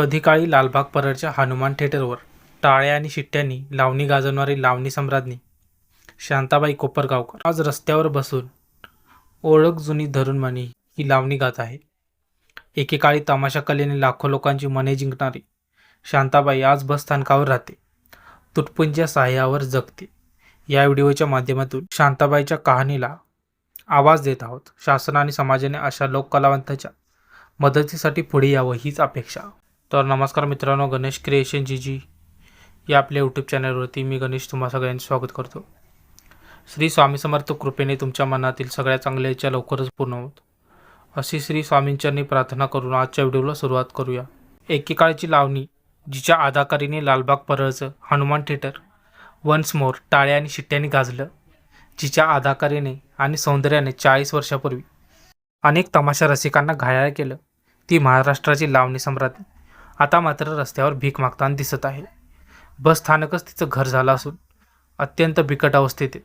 कधी काळी लालबाग परळच्या हनुमान थिएटरवर टाळ्या आणि शिट्ट्यांनी लावणी गाजवणारी लावणी सम्राज्ञी शांताबाई कोपरगावकर. आज रस्त्यावर बसून ओळख जुनी धरून म्हणी ही लावणी गात आहे. एकेकाळी तमाशा कलेने लाखो लोकांची मने जिंकणारी शांताबाई आज बस स्थानकावर राहते. तुटपुंच्या सहाय्यावर जगते. या व्हिडिओच्या माध्यमातून शांताबाईच्या कहाणीला आवाज देत आहोत. शासन आणि समाजाने अशा लोककलावंताच्या मदतीसाठी पुढे यावं हीच अपेक्षा. तर नमस्कार मित्रांनो गणेश क्रिएशन जी जी या आपल्या यूट्यूब चॅनलवरती मी गणेश तुम्हा सगळ्यांचे स्वागत करतो. श्री स्वामी समर्थ कृपेने तुमच्या मनातील सगळ्या चांगल्या इच्छा लवकरच पूर्ण होत. अशी श्री स्वामींच्यांनी प्रार्थना करून आजच्या व्हिडिओला सुरुवात करूया. एकेकाळची लावणी जिच्या अदाकारीने लालबाग परळचं हनुमान थिएटर वन्स मोर टाळ्या आणि शिट्ट्याने गाजलं जिच्या अदाकारीने आणि सौंदर्याने चाळीस वर्षापूर्वी अनेक तमाशा रसिकांना घायाळ केलं ती महाराष्ट्राची लावणी सम्राज्ञी आता मात्र रस्त्यावर भीक मागताना दिसत आहे. बस स्थानकच तिचं घर झालं असून अत्यंत बिकट अवस्थेत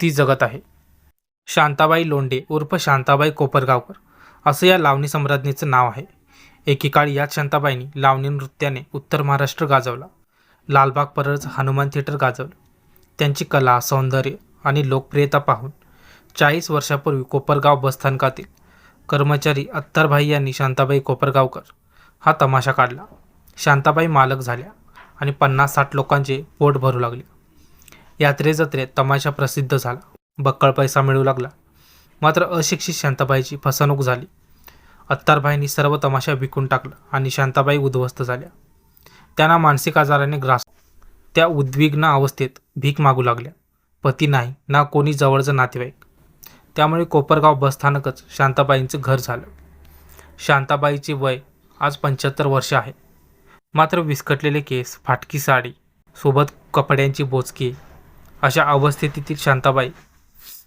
ती जगत आहे. शांताबाई लोंडे उर्फ शांताबाई कोपरगावकर असं या लावणी सम्राज्ञीचं नाव आहे. एकेकाळी याच शांताबाईंनी लावणी नृत्याने उत्तर महाराष्ट्र गाजवला. लालबाग परळचं हनुमान थिएटर गाजवलं. त्यांची कला सौंदर्य आणि लोकप्रियता पाहून चाळीस वर्षापूर्वी कोपरगाव बसस्थानकातील कर्मचारी अत्तरभाई यांनी शांताबाई कोपरगावकर हा तमाशा काढला. शांताबाई मालक झाल्या आणि पन्नास साठ लोकांचे पोट भरू लागले. यात्रे जत्रेत तमाशा प्रसिद्ध झाला. बक्कळ पैसा मिळू लागला. मात्र अशिक्षित शांताबाईची फसवणूक झाली. अत्तारबाईंनी सर्व तमाशा विकून टाकला आणि शांताबाई उद्ध्वस्त झाल्या. त्यांना मानसिक आजाराने ग्रास त्या उद्विग्न अवस्थेत भीक मागू लागल्या. पती नाही ना कोणी जवळचं नातेवाईक. त्यामुळे कोपरगाव बसस्थानकच शांताबाईंचं घर झालं. शांताबाईचे वय आज पंच्याहत्तर वर्ष आहे. मात्र विस्कटलेले केस फाटकी साडी सोबत कपड्यांची बोचकी अशा अवस्थेतील शांताबाई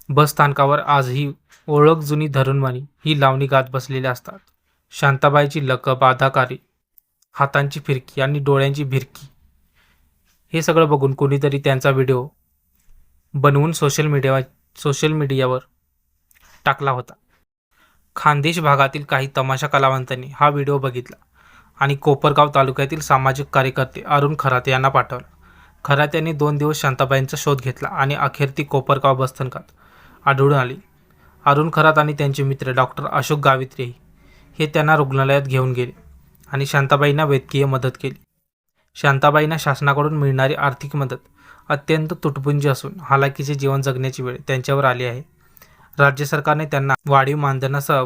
बसस्थानकावर आजही ओळख जुनी धरूनवाणी ही लावणी गात बसलेल्या असतात. शांताबाईची लकब अदाकारी हातांची फिरकी आणि डोळ्यांची भिरकी हे सगळं बघून कोणीतरी त्यांचा व्हिडिओ बनवून सोशल मीडिया सोशल मीडियावर टाकला होता. खानदेश भागातील काही तमाशा कलावंतांनी हा व्हिडिओ बघितला आणि कोपरगाव तालुक्यातील सामाजिक कार्यकर्ते अरुण खरात यांना पाठवला. खरात यांनी दोन दिवस शांताबाईंचा शोध घेतला आणि अखेर ती कोपरगाव बसस्थानकात आढळून आली. अरुण खरात आणि त्यांचे मित्र डॉक्टर अशोक गावित्रे हे त्यांना रुग्णालयात घेऊन गेले आणि शांताबाईंना वैद्यकीय मदत केली. शांताबाईंना शासनाकडून मिळणारी आर्थिक मदत अत्यंत तुटपुंजी असून हालाकीचे जीवन जगण्याची वेळ त्यांच्यावर आली आहे. राज्य सरकारने त्यांना वाढीव मानधनासह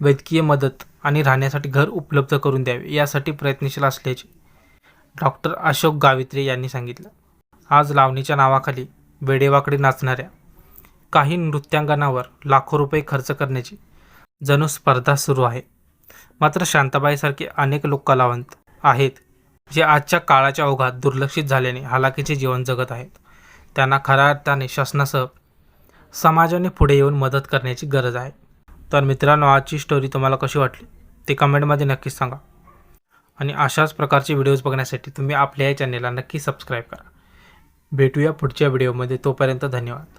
वैद्यकीय मदत आणि राहण्यासाठी घर उपलब्ध करून द्यावे यासाठी प्रयत्नशील असल्याचे डॉक्टर अशोक गावित्रे यांनी सांगितलं. आज लावणीच्या नावाखाली वेडेवाकडे नाचणाऱ्या काही नृत्यांगनावर लाखो रुपये खर्च करण्याची जणू स्पर्धा सुरू आहे. मात्र शांताबाईसारखे अनेक लोक कलावंत आहेत जे आजच्या काळाच्या ओघात दुर्लक्षित झाल्याने हालाकीचे जीवन जगत आहेत. त्यांना खऱ्या अर्थाने शासनासह समाजाने पुढे येऊन मदत करण्याची गरज आहे. तर मित्रांनो आजची स्टोरी तुम्हाला कशी वाटली? ते कमेंटमध्ये नक्कीच सांगा. आणि अशाच प्रकारचे व्हिडिओज बघण्यासाठी तुम्ही आपल्या या चॅनेलला नक्की सबस्क्राईब करा. भेटूया पुढच्या व्हिडिओमध्ये तोपर्यंत धन्यवाद.